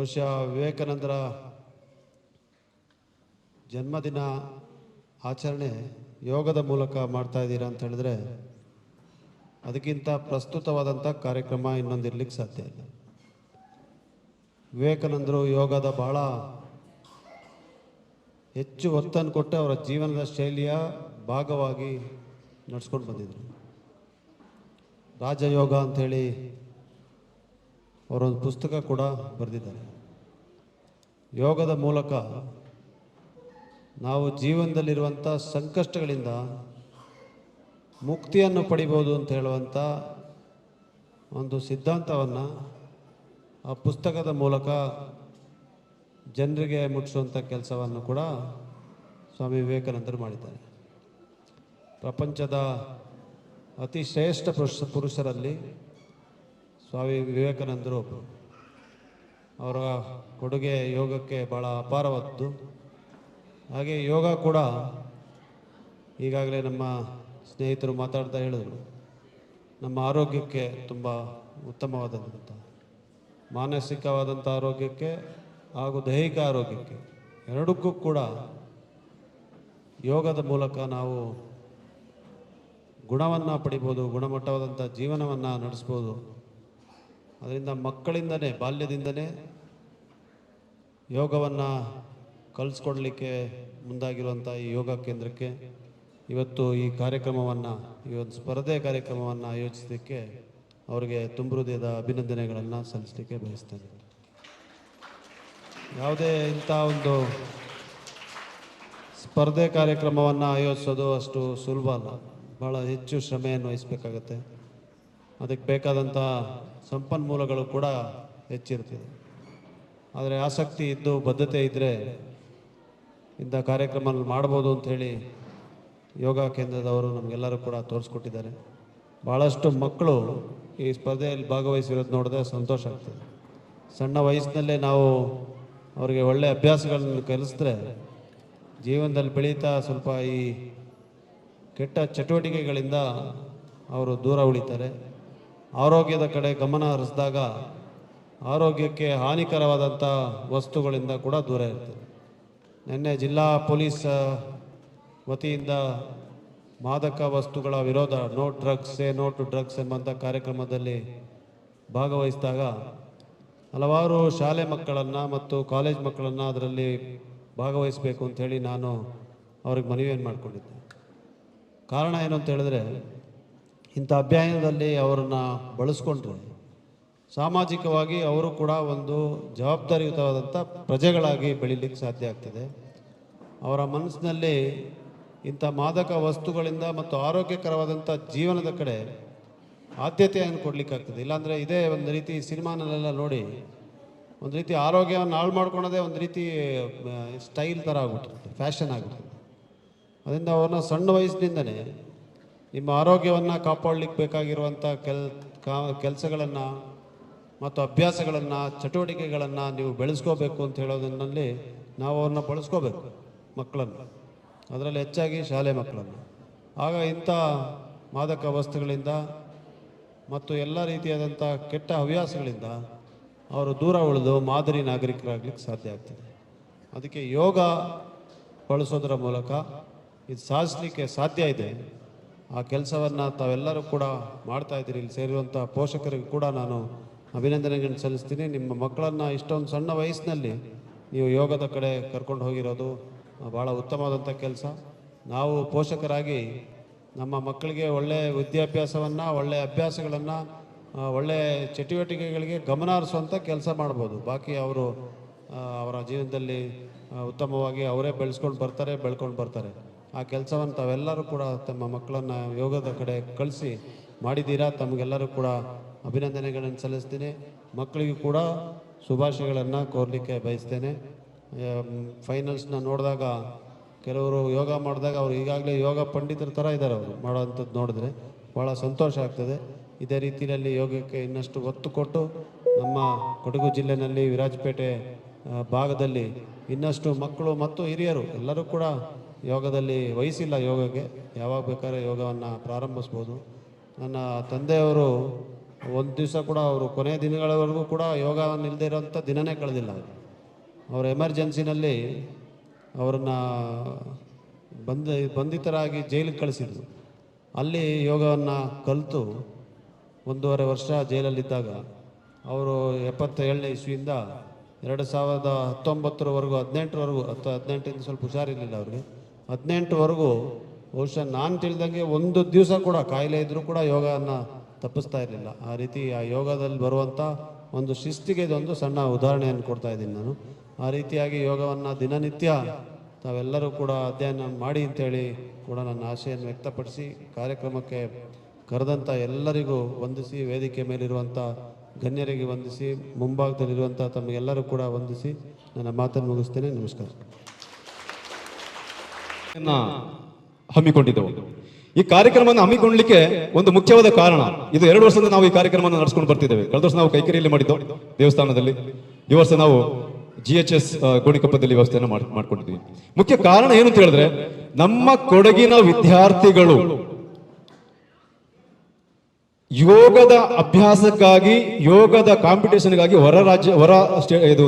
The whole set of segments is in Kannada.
ಬಹುಶಃ ವಿವೇಕಾನಂದರ ಜನ್ಮದಿನ ಆಚರಣೆ ಯೋಗದ ಮೂಲಕ ಮಾಡ್ತಾ ಇದ್ದೀರಾ ಅಂತ ಹೇಳಿದ್ರೆ ಅದಕ್ಕಿಂತ ಪ್ರಸ್ತುತವಾದಂಥ ಕಾರ್ಯಕ್ರಮ ಇನ್ನೊಂದು ಇರ್ಲಿಕ್ಕೆ ಸಾಧ್ಯ ಇಲ್ಲ. ವಿವೇಕಾನಂದರು ಯೋಗದ ಬಹಳ ಹೆಚ್ಚು ಒತ್ತನ್ನು ಕೊಟ್ಟು ಅವರ ಜೀವನದ ಶೈಲಿಯ ಭಾಗವಾಗಿ ನಡ್ಸ್ಕೊಂಡು ಬಂದಿದ್ರು. ರಾಜಯೋಗ ಅಂಥೇಳಿ ಅವರೊಂದು ಪುಸ್ತಕ ಕೂಡ ಬರೆದಿದ್ದಾರೆ. ಯೋಗದ ಮೂಲಕ ನಾವು ಜೀವನದಲ್ಲಿರುವಂಥ ಸಂಕಷ್ಟಗಳಿಂದ ಮುಕ್ತಿಯನ್ನು ಪಡಿಬೋದು ಅಂತ ಹೇಳುವಂಥ ಒಂದು ಸಿದ್ಧಾಂತವನ್ನು ಆ ಪುಸ್ತಕದ ಮೂಲಕ ಜನರಿಗೆ ಮುಟ್ಟಿಸುವಂಥ ಕೆಲಸವನ್ನು ಕೂಡ ಸ್ವಾಮಿ ವಿವೇಕಾನಂದರು ಮಾಡಿದ್ದಾರೆ. ಪ್ರಪಂಚದ ಅತಿ ಶ್ರೇಷ್ಠ ಪುರುಷ, ಪುರುಷರಲ್ಲಿ ಸ್ವಾಮಿ ವಿವೇಕಾನಂದರು ಅವರ ಕೊಡುಗೆ ಯೋಗಕ್ಕೆ ಭಾಳ ಅಪಾರವಾದ್ದು. ಹಾಗೆ ಯೋಗ ಕೂಡ ಈಗಾಗಲೇ ನಮ್ಮ ಸ್ನೇಹಿತರು ಮಾತಾಡ್ತಾ ಹೇಳಿದರು. ನಮ್ಮ ಆರೋಗ್ಯಕ್ಕೆ ತುಂಬ ಉತ್ತಮವಾದಂಥ ಮಾನಸಿಕವಾದಂಥ ಆರೋಗ್ಯಕ್ಕೆ ಹಾಗೂ ದೈಹಿಕ ಆರೋಗ್ಯಕ್ಕೆ ಎರಡಕ್ಕೂ ಕೂಡ ಯೋಗದ ಮೂಲಕ ನಾವು ಗುಣವನ್ನು ಪಡಿಬೋದು, ಗುಣಮಟ್ಟವಾದಂಥ ಜೀವನವನ್ನು ನಡೆಸ್ಬೋದು. ಅದರಿಂದ ಮಕ್ಕಳಿಂದನೇ, ಬಾಲ್ಯದಿಂದನೇ ಯೋಗವನ್ನು ಕಲಿಸ್ಕೊಡ್ಲಿಕ್ಕೆ ಮುಂದಾಗಿರುವಂಥ ಈ ಯೋಗ ಕೇಂದ್ರಕ್ಕೆ ಇವತ್ತು ಈ ಕಾರ್ಯಕ್ರಮವನ್ನು, ಈ ಒಂದು ಸ್ಪರ್ಧೆ ಕಾರ್ಯಕ್ರಮವನ್ನು ಆಯೋಜಿಸಲಿಕ್ಕೆ ಅವರಿಗೆ ತುಂಬ ಹೃದಯದ ಅಭಿನಂದನೆಗಳನ್ನು ಸಲ್ಲಿಸಲಿಕ್ಕೆ ಬಯಸ್ತೇನೆ. ಯಾವುದೇ ಇಂಥ ಒಂದು ಸ್ಪರ್ಧೆ ಕಾರ್ಯಕ್ರಮವನ್ನು ಆಯೋಜಿಸೋದು ಅಷ್ಟು ಸುಲಭ ಅಲ್ಲ. ಭಾಳ ಹೆಚ್ಚು ಶ್ರಮೆಯನ್ನು ವಹಿಸಬೇಕಾಗತ್ತೆ ಅದಕ್ಕೆ ಬೇಕಾದಂಥ ಸಂಪನ್ಮೂಲಗಳು ಕೂಡ ಹೆಚ್ಚಿರ್ತದೆ ಆದರೆ ಆಸಕ್ತಿ ಇದ್ದು ಬದ್ಧತೆ ಇದ್ದರೆ ಇಂಥ ಕಾರ್ಯಕ್ರಮ ಮಾಡ್ಬೋದು ಅಂಥೇಳಿ ಯೋಗ ಕೇಂದ್ರದವರು ನಮಗೆಲ್ಲರೂ ಕೂಡ ತೋರಿಸ್ಕೊಟ್ಟಿದ್ದಾರೆ. ಭಾಳಷ್ಟು ಮಕ್ಕಳು ಈ ಸ್ಪರ್ಧೆಯಲ್ಲಿ ಭಾಗವಹಿಸಿರೋದು ನೋಡಿದ್ರೆ ಸಂತೋಷ ಆಗ್ತದೆ. ಸಣ್ಣ ವಯಸ್ಸಿನಲ್ಲೇ ನಾವು ಅವರಿಗೆ ಒಳ್ಳೆಯ ಅಭ್ಯಾಸಗಳನ್ನು ಕಲಿಸಿದ್ರೆ ಜೀವನದಲ್ಲಿ ಬೆಳೀತಾ ಸ್ವಲ್ಪ ಈ ಕೆಟ್ಟ ಚಟುವಟಿಕೆಗಳಿಂದ ಅವರು ದೂರ ಉಳಿತಾರೆ. ಆರೋಗ್ಯದ ಕಡೆ ಗಮನ ಹರಿಸಿದಾಗ ಆರೋಗ್ಯಕ್ಕೆ ಹಾನಿಕರವಾದಂಥ ವಸ್ತುಗಳಿಂದ ಕೂಡ ದೂರ ಇರ್ತದೆ. ನಿನ್ನೆ ಜಿಲ್ಲಾ ಪೊಲೀಸ್ ವತಿಯಿಂದ ಮಾದಕ ವಸ್ತುಗಳ ವಿರೋಧ no drugs a no to drugs ಎಂಬಂಥ ಕಾರ್ಯಕ್ರಮದಲ್ಲಿ ಭಾಗವಹಿಸಿದಾಗ ಹಲವಾರು ಶಾಲೆ ಮಕ್ಕಳನ್ನು ಮತ್ತು ಕಾಲೇಜ್ ಮಕ್ಕಳನ್ನು ಅದರಲ್ಲಿ ಭಾಗವಹಿಸಬೇಕು ಅಂಥೇಳಿ ನಾನು ಅವ್ರಿಗೆ ಮನವಿಯನ್ನು ಮಾಡಿಕೊಂಡಿದ್ದೆ. ಕಾರಣ ಏನು ಅಂತ ಹೇಳಿದ್ರೆ ಇಂಥ ಅಭ್ಯಾಯದಲ್ಲಿ ಅವರನ್ನು ಬಳಸ್ಕೊಂಡ್ರೆ. ಸಾಮಾಜಿಕವಾಗಿ ಅವರು ಕೂಡ ಒಂದು ಜವಾಬ್ದಾರಿಯುತವಾದಂಥ ಪ್ರಜೆಗಳಾಗಿ ಬೆಳೀಲಿಕ್ಕೆ ಸಾಧ್ಯ ಆಗ್ತದೆ. ಅವರ ಮನಸ್ಸಿನಲ್ಲಿ ಇಂಥ ಮಾದಕ ವಸ್ತುಗಳಿಂದ ಮತ್ತು ಆರೋಗ್ಯಕರವಾದಂಥ ಜೀವನದ ಕಡೆ ಆದ್ಯತೆಯನ್ನು ಕೊಡಲಿಕ್ಕಾಗ್ತದೆ ಇಲ್ಲಾಂದರೆ ಇದೇ ಒಂದು ರೀತಿ ಸಿನಿಮಾನಲ್ಲೆಲ್ಲ ನೋಡಿ ಒಂದು ರೀತಿ ಆರೋಗ್ಯವನ್ನು ಹಾಳು ಮಾಡ್ಕೊಳೋದೇ ಒಂದು ರೀತಿ ಸ್ಟೈಲ್ ಥರ ಆಗ್ಬಿಟ್ಟಿರುತ್ತೆ ಫ್ಯಾಷನ್ ಆಗ್ಬಿಟ್ಟಿದೆ ಅದರಿಂದ ಅವ್ರನ್ನ ಸಣ್ಣ ವಯಸ್ಸಿನಿಂದನೇ ನಿಮ್ಮ ಆರೋಗ್ಯವನ್ನು ಕಾಪಾಡಲಿಕ್ಕೆ ಬೇಕಾಗಿರುವಂಥ ಕೆಲ್ ಕೆಲಸಗಳನ್ನು ಮತ್ತು ಅಭ್ಯಾಸಗಳನ್ನು, ಚಟುವಟಿಕೆಗಳನ್ನು ನೀವು ಬೆಳೆಸ್ಕೋಬೇಕು ಅಂತ ಹೇಳೋದನ್ನಲ್ಲಿ ನಾವು ಅವ್ರನ್ನ ಬಳಸ್ಕೋಬೇಕು ಮಕ್ಕಳನ್ನು. ಅದರಲ್ಲಿ ಹೆಚ್ಚಾಗಿ ಶಾಲೆ ಮಕ್ಕಳನ್ನು. ಆಗ ಇಂಥ ಮಾದಕ ವಸ್ತುಗಳಿಂದ ಮತ್ತು ಎಲ್ಲ ರೀತಿಯಾದಂಥ ಕೆಟ್ಟ ಹವ್ಯಾಸಗಳಿಂದ ಅವರು ದೂರ ಉಳಿದು ಮಾದರಿ ನಾಗರಿಕರಾಗಲಿಕ್ಕೆ ಸಾಧ್ಯ ಆಗ್ತದೆ. ಅದಕ್ಕೆ ಯೋಗ ಬಳಸೋದರ ಮೂಲಕ ಇದು ಸಾಧಿಸಲಿಕ್ಕೆ ಸಾಧ್ಯ ಇದೆ. ಆ ಕೆಲಸವನ್ನು ತಾವೆಲ್ಲರೂ ಕೂಡ ಮಾಡ್ತಾ ಇದ್ದೀರಿ, ಇಲ್ಲಿ ಸೇರಿರುವಂಥ ಪೋಷಕರಿಗೆ ಕೂಡ ನಾನು ಅಭಿನಂದನೆಗಳನ್ನು ಸಲ್ಲಿಸ್ತೀನಿ. ನಿಮ್ಮ ಮಕ್ಕಳನ್ನು ಇಷ್ಟೊಂದು ಸಣ್ಣ ವಯಸ್ಸಿನಲ್ಲಿ ನೀವು ಯೋಗದ ಕಡೆ ಕರ್ಕೊಂಡು ಹೋಗಿರೋದು ಭಾಳ ಉತ್ತಮವಾದಂಥ ಕೆಲಸ. ನಾವು ಪೋಷಕರಾಗಿ ನಮ್ಮ ಮಕ್ಕಳಿಗೆ ಒಳ್ಳೆಯ ವಿದ್ಯಾಭ್ಯಾಸವನ್ನು ಒಳ್ಳೆಯ ಅಭ್ಯಾಸಗಳನ್ನು ಒಳ್ಳೆಯ ಚಟುವಟಿಕೆಗಳಿಗೆ ಗಮನ ಹರಿಸುವಂಥ ಕೆಲಸ ಮಾಡ್ಬೋದು. ಬಾಕಿ ಅವರು ಅವರ ಜೀವನದಲ್ಲಿ ಉತ್ತಮವಾಗಿ ಅವರೇ ಬೆಳೆಸ್ಕೊಂಡು ಬರ್ತಾರೆ, ಬೆಳ್ಕೊಂಡು ಬರ್ತಾರೆ. ಆ ಕೆಲಸವನ್ನು ತಾವೆಲ್ಲರೂ ಕೂಡ ತಮ್ಮ ಮಕ್ಕಳನ್ನು ಯೋಗದ ಕಡೆ ಕಳಿಸಿ ಮಾಡಿದ್ದೀರಾ? ತಮಗೆಲ್ಲರೂ ಕೂಡ ಅಭಿನಂದನೆಗಳನ್ನು ಸಲ್ಲಿಸ್ತೀನಿ. ಮಕ್ಕಳಿಗೂ ಕೂಡ ಶುಭಾಶಯಗಳನ್ನು ಕೋರಲಿಕ್ಕೆ ಬಯಸ್ತೇನೆ. ಫೈನಲ್ಸ್ನ ನೋಡಿದಾಗ ಕೆಲವರು ಯೋಗ ಮಾಡಿದಾಗ ಅವರು ಈಗಾಗಲೇ ಯೋಗ ಪಂಡಿತರ ಥರ ಇದ್ದಾರೆ ಅವರು ಮಾಡೋವಂಥದ್ದು ನೋಡಿದ್ರೆ ಭಾಳ ಸಂತೋಷ ಆಗ್ತದೆ. ಇದೇ ರೀತಿಯಲ್ಲಿ ಯೋಗಕ್ಕೆ ಇನ್ನಷ್ಟು ಒತ್ತು ಕೊಟ್ಟು ನಮ್ಮ ಕೊಡಗು ಜಿಲ್ಲೆಯಲ್ಲಿ ವಿರಾಜಪೇಟೆ ಭಾಗದಲ್ಲಿ ಇನ್ನಷ್ಟು ಮಕ್ಕಳು ಮತ್ತು ಹಿರಿಯರು ಎಲ್ಲರೂ ಕೂಡ ಯೋಗದಲ್ಲಿ ವಯಸ್ಸಿಲ್ಲ ಯೋಗಕ್ಕೆ. ಯಾವಾಗ ಬೇಕಾದ್ರೆ ಯೋಗವನ್ನು ಪ್ರಾರಂಭಿಸ್ಬೋದು. ನನ್ನ ತಂದೆಯವರು ಒಂದು ದಿವಸ ಕೂಡ ಅವರು ಕೊನೆಯ ದಿನಗಳವರೆಗೂ ಕೂಡ ಯೋಗ ನಿಲ್ಲದೇ ಇರೋಂಥ ದಿನನೇ ಕಳೆದಿಲ್ಲ ಅವರು. ಅವರು ಎಮರ್ಜೆನ್ಸಿನಲ್ಲಿ ಅವರನ್ನು ಬಂದ, ಬಂಧಿತರಾಗಿ ಜೈಲಿಗೆ ಕಳಿಸಿದ್ರು. ಅಲ್ಲಿ ಯೋಗವನ್ನು ಕಲಿತು ಒಂದೂವರೆ ವರ್ಷ ಜೈಲಲ್ಲಿದ್ದಾಗ ಅವರು ಎಪ್ಪತ್ತೇಳನೇ ಇಸ್ವಿಯಿಂದ ಎರಡು ಸಾವಿರದ ಹತ್ತೊಂಬತ್ತರವರೆಗೂ, ಹದಿನೆಂಟರವರೆಗೂ, ಹತ್ತು ಹದಿನೆಂಟರಿಂದ ಸ್ವಲ್ಪ ಹುಷಾರಿರಲಿಲ್ಲ ಅವ್ರಿಗೆ. ಹದಿನೆಂಟರವರೆಗೂ ಬಹುಶಃ ನಾನು ತಿಳಿದಂಗೆ ಒಂದು ದಿವಸ ಕೂಡ ಕಾಯಿಲೆ ಇದ್ದರೂ ಕೂಡ ಯೋಗವನ್ನು ತಪ್ಪಿಸ್ತಾ ಇರಲಿಲ್ಲ. ಆ ರೀತಿ ಆ ಯೋಗದಲ್ಲಿ ಬರುವಂಥ ಒಂದು ಶಿಸ್ತಿಗೆ ಇದೊಂದು ಸಣ್ಣ ಉದಾಹರಣೆಯನ್ನು ಕೊಡ್ತಾ ಇದ್ದೀನಿ ನಾನು. ಆ ರೀತಿಯಾಗಿ ಯೋಗವನ್ನು ದಿನನಿತ್ಯ ತಾವೆಲ್ಲರೂ ಕೂಡ ಅಧ್ಯಯನ ಮಾಡಿ ಅಂತೇಳಿ ಕೂಡ ನನ್ನ ಆಶೆಯನ್ನು ವ್ಯಕ್ತಪಡಿಸಿ ಕಾರ್ಯಕ್ರಮಕ್ಕೆ ಕರೆದಂಥ ಎಲ್ಲರಿಗೂ ವಂದಿಸಿ, ವೇದಿಕೆ ಮೇಲಿರುವಂಥ ಗಣ್ಯರಿಗೆ ವಂದಿಸಿ ಮುಂಭಾಗದಲ್ಲಿರುವಂಥ ತಮಗೆಲ್ಲರೂ ಕೂಡ ವಂದಿಸಿ ನನ್ನ ಮಾತನ್ನು ಮುಗಿಸ್ತೇನೆ. ನಮಸ್ಕಾರ. ಹಮ್ಮಿಕೊಂಡಿದ್ದೆವು. ಈ ಕಾರ್ಯಕ್ರಮವನ್ನು ಹಮ್ಮಿಕೊಳ್ಳಲಿಕ್ಕೆ ಒಂದು ಮುಖ್ಯವಾದ ಕಾರಣ, ಇದು ಎರಡು ವರ್ಷದಿಂದ ನಾವು ಈ ಕಾರ್ಯಕ್ರಮವನ್ನು ನಡೆಸ್ಕೊಂಡು ಬರ್ತಿದ್ದೇವೆ. ಕಳೆದ ವರ್ಷ ನಾವು ಕೈಕರಿಯಲ್ಲಿ ಮಾಡಿದ್ದು ದೇವಸ್ಥಾನದಲ್ಲಿ. ಈ ವರ್ಷ ನಾವು ಜಿ ಎಚ್ ಎಸ್ ಗೋಣಿಕೊಪ್ಪದಲ್ಲಿ ವ್ಯವಸ್ಥೆಯನ್ನು ಮಾಡ್- ಮಾಡ್ಕೊಂಡಿದ್ದೀವಿ. ಮುಖ್ಯ ಕಾರಣ ಏನು ಅಂತ ಹೇಳಿದ್ರೆ, ನಮ್ಮ ಕೊಡಗಿನ ವಿದ್ಯಾರ್ಥಿಗಳು ಯೋಗದ ಅಭ್ಯಾಸಕ್ಕಾಗಿ, ಯೋಗದ ಕಾಂಪಿಟೇಷನ್ಗಾಗಿ ಹೊರ ರಾಜ್ಯ, ಹೊರ ಸ್ಟೇ, ಇದು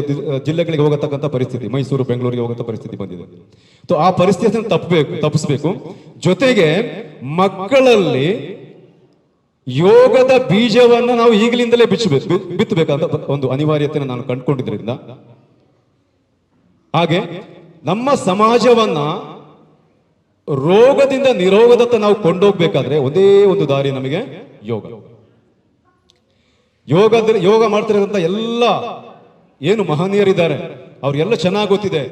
ಜಿಲ್ಲೆಗಳಿಗೆ ಹೋಗತಕ್ಕಂಥ ಪರಿಸ್ಥಿತಿ, ಮೈಸೂರು, ಬೆಂಗಳೂರಿಗೆ ಹೋಗಂತ ಪರಿಸ್ಥಿತಿ ಬಂದಿದೆ. ಸೊ ಆ ಪರಿಸ್ಥಿತಿಯನ್ನು ತಪ್ಪಬೇಕು ತಪ್ಪಿಸ್ಬೇಕು. ಜೊತೆಗೆ ಮಕ್ಕಳಲ್ಲಿ ಯೋಗದ ಬೀಜವನ್ನು ನಾವು ಈಗಲಿಂದಲೇ ಬಿಚ್ಚಬೇಕು ಬಿತ್ತಬೇಕಂತ ಒಂದು ಅನಿವಾರ್ಯತೆಯನ್ನು ನಾನು ಕಂಡುಕೊಂಡಿದ್ದರಿಂದ ಹಾಗೆ ನಮ್ಮ ಸಮಾಜವನ್ನ ರೋಗದಿಂದ ನಿರೋಗದತ್ತ ನಾವು ಕೊಂಡೋಗ್ಬೇಕಾದ್ರೆ ಒಂದೇ ಒಂದು ದಾರಿ ನಮಗೆ ಯೋಗ. ಯೋಗ ಯೋಗ ಮಾಡ್ತಿರೋದಂತ ಎಲ್ಲ ಏನು ಮಹನೀಯರಿದ್ದಾರೆ. ಅವ್ರಿಗೆಲ್ಲ ಚೆನ್ನಾಗಿ ಗೊತ್ತಿದೆ.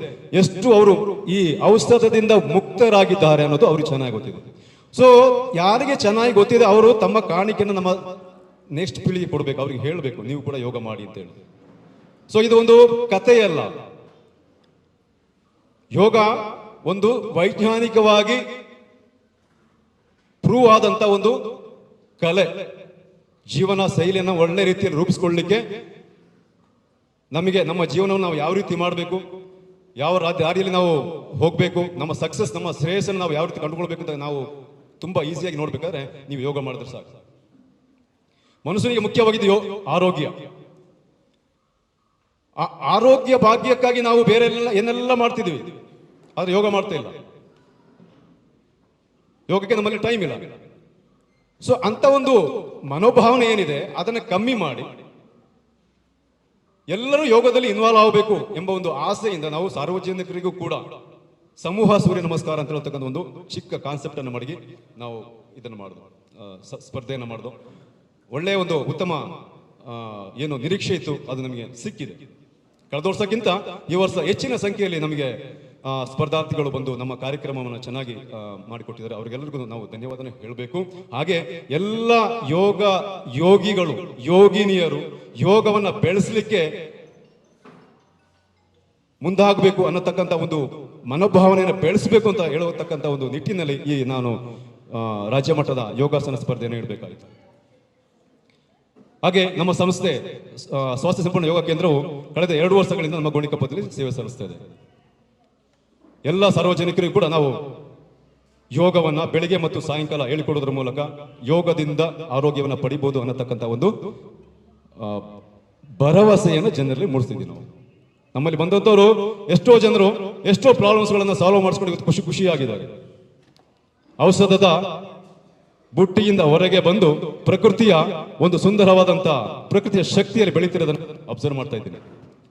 ಎಷ್ಟು ಅವರು ಈ ಔಷಧದಿಂದ ಮುಕ್ತರಾಗಿದ್ದಾರೆ ಅನ್ನೋದು ಅವ್ರಿಗೆ ಚೆನ್ನಾಗಿ ಗೊತ್ತಿದೆ. ಸೊ ಯಾರಿಗೆ ಚೆನ್ನಾಗಿ ಗೊತ್ತಿದೆ ಅವರು ತಮ್ಮ ಕಾಣಿಕೆಯನ್ನು ನಮ್ಮ ನೆಕ್ಸ್ಟ್ ಪೀಳಿಗೆ ಕೊಡಬೇಕು, ಅವ್ರಿಗೆ ಹೇಳಬೇಕು, ನೀವು ಕೂಡ ಯೋಗ ಮಾಡಿ ಅಂತ ಹೇಳಿ ಸೊ ಇದು ಒಂದು ಕಥೆಯಲ್ಲ. ಯೋಗ ಒಂದು ವೈಜ್ಞಾನಿಕವಾಗಿ ಪ್ರೂವ್ ಆದಂತ ಒಂದು ಕಲೆ. ಜೀವನ ಶೈಲಿಯನ್ನು ಒಳ್ಳೆ ರೀತಿಯಲ್ಲಿ ರೂಪಿಸ್ಕೊಳ್ಳಿಕ್ಕೆ ನಮಗೆ ನಮ್ಮ ಜೀವನವನ್ನು ನಾವು ಯಾವ ರೀತಿ ಮಾಡಬೇಕು, ಯಾವ ದಾರಿಯಲ್ಲಿ ನಾವು ಹೋಗಬೇಕು, ನಮ್ಮ ಸಕ್ಸಸ್ ನಮ್ಮ ಶ್ರೇಯಸ್ಸನ್ನು ನಾವು ಯಾವ ರೀತಿ ಕಂಡುಕೊಳ್ಬೇಕು ಅಂತ ನಾವು ತುಂಬ ಈಸಿಯಾಗಿ ನೋಡ್ಬೇಕಾದ್ರೆ ನೀವು ಯೋಗ ಮಾಡಿದ್ರೆ ಸಾಕು. ಮನುಷ್ಯನಿಗೆ ಮುಖ್ಯವಾಗಿದ್ದು ಯೋ, ಆರೋಗ್ಯ. ಆ- ಆರೋಗ್ಯ ಭಾಗ್ಯಕ್ಕಾಗಿ ನಾವು ಬೇರೆ ಏನೆಲ್ಲ ಮಾಡ್ತಿದ್ವಿ ಆದ್ರೆ ಯೋಗ ಮಾಡ್ತಾ ಇಲ್ಲ. ಯೋಗಕ್ಕೆ ನಮ್ಮಲ್ಲಿ ಟೈಮ್ ಇಲ್ಲ. ಸೊ ಅಂತ ಒಂದು ಮನೋಭಾವನೆ ಏನಿದೆ, ಅದನ್ನು ಕಮ್ಮಿ ಮಾಡಿ, ಎಲ್ಲರೂ ಯೋಗದಲ್ಲಿ ಇನ್ವಾಲ್ವ್ ಆಗಬೇಕು ಎಂಬ ಒಂದು ಆಸೆಯಿಂದ ನಾವು ಸಾರ್ವಜನಿಕರಿಗೂ ಕೂಡ ಸಮೂಹ ಸೂರ್ಯ ನಮಸ್ಕಾರ ಅಂತ ಹೇಳ್ತಕ್ಕಂಥ ಒಂದು ಚಿಕ್ಕ ಕಾನ್ಸೆಪ್ಟ್ ಅನ್ನು ಮಡಗಿ ನಾವು ಇದನ್ನು ಮಾಡಿದ್ವು ಸ್ಪರ್ಧೆಯನ್ನು ಮಾಡಿದ್ವು ಒಳ್ಳೆಯ ಒಂದು ಉತ್ತಮ ಏನು ನಿರೀಕ್ಷೆ ಇತ್ತು, ಅದು ನಮಗೆ ಸಿಕ್ಕಿದೆ. ಕಳೆದ ವರ್ಷಕ್ಕಿಂತ ಈ ವರ್ಷ ಹೆಚ್ಚಿನ ಸಂಖ್ಯೆಯಲ್ಲಿ ನಮಗೆ ಸ್ಪರ್ಧಾರ್ಥಿಗಳು ಬಂದು ನಮ್ಮ ಕಾರ್ಯಕ್ರಮವನ್ನು ಚೆನ್ನಾಗಿ ಮಾಡಿಕೊಟ್ಟಿದ್ದಾರೆ. ಅವರಿಗೆಲ್ಲರಿಗೂ ನಾವು ಧನ್ಯವಾದನೆ ಹೇಳಬೇಕು. ಹಾಗೆ ಎಲ್ಲ ಯೋಗ ಯೋಗಿಗಳು, ಯೋಗಿನಿಯರು ಯೋಗವನ್ನ ಬೆಳೆಸಲಿಕ್ಕೆ ಮುಂದಾಗಬೇಕು ಅನ್ನತಕ್ಕಂಥ ಒಂದು ಮನೋಭಾವನೆಯನ್ನು ಬೆಳೆಸಬೇಕು ಅಂತ ಹೇಳತಕ್ಕಂಥ ಒಂದು ನಿಟ್ಟಿನಲ್ಲಿ ಈ ನಾನು ರಾಜ್ಯ ಮಟ್ಟದ ಯೋಗಾಸನ ಸ್ಪರ್ಧೆಯನ್ನು ಇಡಬೇಕಾಯಿತು ಹಾಗೆ ನಮ್ಮ ಸಂಸ್ಥೆ ಸ್ವಾಸ್ಥ್ಯ ಸಂಪೂರ್ಣ ಯೋಗ ಕೇಂದ್ರವು ಕಳೆದ ಎರಡು ವರ್ಷಗಳಿಂದ ನಮ್ಮ ಗೋಣಿಕಪ್ಪದಲ್ಲಿ ಸೇವೆ ಸಲ್ಲಿಸ್ತಾ ಇದೆ. ಎಲ್ಲ ಸಾರ್ವಜನಿಕರಿಗೂ ಕೂಡ ನಾವು ಯೋಗವನ್ನು ಬೆಳಿಗ್ಗೆ ಮತ್ತು ಸಾಯಂಕಾಲ ಹೇಳಿಕೊಡೋದ್ರ ಮೂಲಕ ಯೋಗದಿಂದ ಆರೋಗ್ಯವನ್ನು ಪಡಿಬೋದು ಅನ್ನತಕ್ಕಂಥ ಒಂದು ಭರವಸೆಯನ್ನು ಜನರಲ್ಲಿ ಮೂಡಿಸ್ತಿದ್ವಿ ನಾವು. ನಮ್ಮಲ್ಲಿ ಬಂದಂತವರು ಎಷ್ಟೋ ಜನರು ಎಷ್ಟೋ ಪ್ರಾಬ್ಲಮ್ಸ್ಗಳನ್ನು ಸಾಲ್ವ್ ಮಾಡಿಸ್ಕೊಂಡು ಇವತ್ತು ಖುಷಿ ಖುಷಿಯಾಗಿದ್ದಾರೆ. ಔಷಧದ ಬುಟ್ಟಿಯಿಂದ ಹೊರಗೆ ಬಂದು ಪ್ರಕೃತಿಯ ಒಂದು ಸುಂದರವಾದಂತ ಪ್ರಕೃತಿಯ ಶಕ್ತಿಯಲ್ಲಿ ಬೆಳೀತಿರೋದನ್ನು ಅಬ್ಸರ್ವ್ ಮಾಡ್ತಾ ಇದ್ದೀನಿ.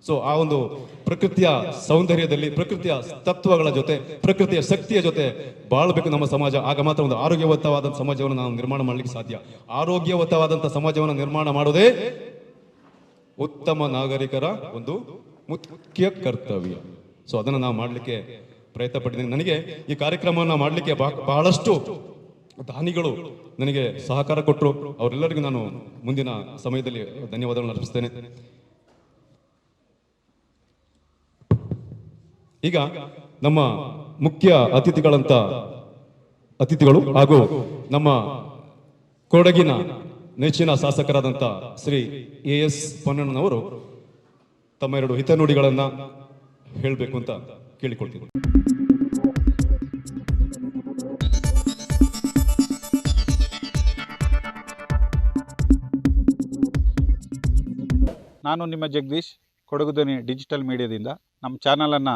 ಸೊ ಆ ಒಂದು ಪ್ರಕೃತಿಯ ಸೌಂದರ್ಯದಲ್ಲಿ, ಪ್ರಕೃತಿಯ ತತ್ವಗಳ ಜೊತೆ, ಪ್ರಕೃತಿಯ ಶಕ್ತಿಯ ಜೊತೆ ಬಾಳ್ಬೇಕು ನಮ್ಮ ಸಮಾಜ. ಆಗ ಮಾತ್ರ ಒಂದು ಆರೋಗ್ಯವಂತವಾದಂಥ ಸಮಾಜವನ್ನು ನಾವು ನಿರ್ಮಾಣ ಮಾಡಲಿಕ್ಕೆ ಸಾಧ್ಯ. ಆರೋಗ್ಯವಂತವಾದಂಥ ಸಮಾಜವನ್ನು ನಿರ್ಮಾಣ ಮಾಡೋದೇ ಉತ್ತಮ ನಾಗರಿಕರ ಒಂದು ಮುಖ್ಯ ಕರ್ತವ್ಯ. ಸೊ ಅದನ್ನು ನಾವು ಮಾಡಲಿಕ್ಕೆ ಪ್ರಯತ್ನ ಪಟ್ಟಿದ್ದೀನಿ. ನನಗೆ ಈ ಕಾರ್ಯಕ್ರಮವನ್ನು ಮಾಡಲಿಕ್ಕೆ ಬಹಳಷ್ಟು ದಾನಿಗಳು ನನಗೆ ಸಹಕಾರ ಕೊಟ್ಟರು. ಅವರೆಲ್ಲರಿಗೂ ನಾನು ಮುಂದಿನ ಸಮಯದಲ್ಲಿ ಧನ್ಯವಾದಗಳನ್ನು ಅರ್ಪಿಸ್ತೇನೆ. ಈಗ ನಮ್ಮ ಮುಖ್ಯ ಅತಿಥಿಗಳಂತ ಅತಿಥಿಗಳು ಹಾಗೂ ನಮ್ಮ ಕೊಡಗಿನ ನೆಚ್ಚಿನ ಶಾಸಕರಾದಂಥ ಶ್ರೀ ಎ ಎಸ್ ಪೊನ್ನಣ್ಣನವರು ತಮ್ಮ ಎರಡು ಹಿತನುಡಿಗಳನ್ನ ಹೇಳಬೇಕು ಅಂತ ಕೇಳಿಕೊಳ್ತೀವಿ ನಾನು ನಿಮ್ಮ ಜಗದೀಶ್ ಕೊಡಗುದನಿ ಡಿಜಿಟಲ್ ಮೀಡಿಯಾದಿಂದ ನಮ್ಮ ಚಾನಲನ್ನು